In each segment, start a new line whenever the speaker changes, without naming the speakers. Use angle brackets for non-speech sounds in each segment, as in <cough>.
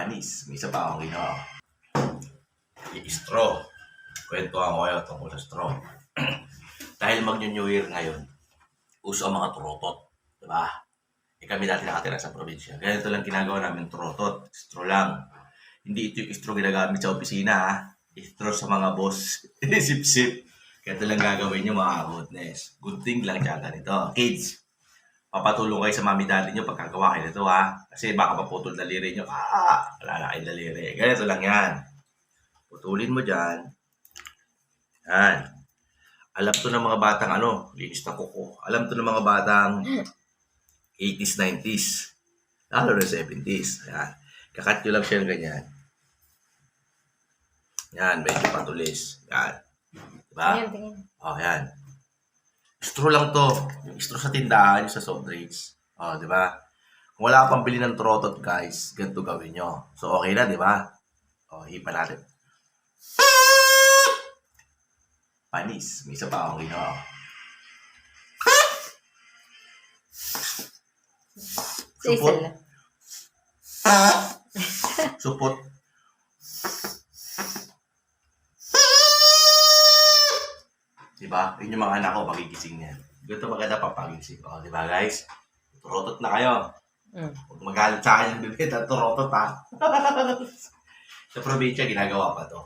panis. May isa pa akong ginawa. Yung straw. Kwento ako kayo tungkol sa straw. <clears throat> Dahil mag-New Year ngayon, uso ang mga trotot. Diba? Eh kami dati nakatira sa probinsya. Ganito lang ginagawa namin trotot. Straw lang. Hindi ito yung straw ginagamit sa opisina ha. Straw sa mga boss. <laughs> Sip-sip. Ganito lang gagawin nyo mga goodness. Good thing lang siya ganito. Kids, papatulong kayo sa mami daddy nyo pagkagawa kayo nito ha. Kasi baka maputol daliri nyo. Ah, wala na kayong daliri. Ganito lang yan. Putulin mo dyan. Yan. Alam to ng mga batang ano, linis na kuko. Alam to ng mga batang 80s, 90s. Lalo na 70s. Yan. Kakat nyo lang siya ng ganyan. Yan, medyo patulis. Yan. Diba?
Tingin, tingin.
Oh, yan. Straw lang to. Yung straw sa tindahan, yung sa soft drinks. Oh, di ba? Kung wala pang bili ng trotot, guys, ganito gawin nyo. So, okay na, di ba? Oh, hipa natin. Panis. May isa pa akong ginawa. Supot. Supot. Diba? Yun yung mga anak ko, magigising yan. Ganito maganda papagising. O, diba guys? Turotot na kayo.
Mm.
Huwag magalit sa akin <laughs> yung bibit at turotot ha. <laughs> sa probinsya, ginagawa pa to.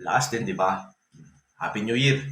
Last din, di ba? Happy New Year.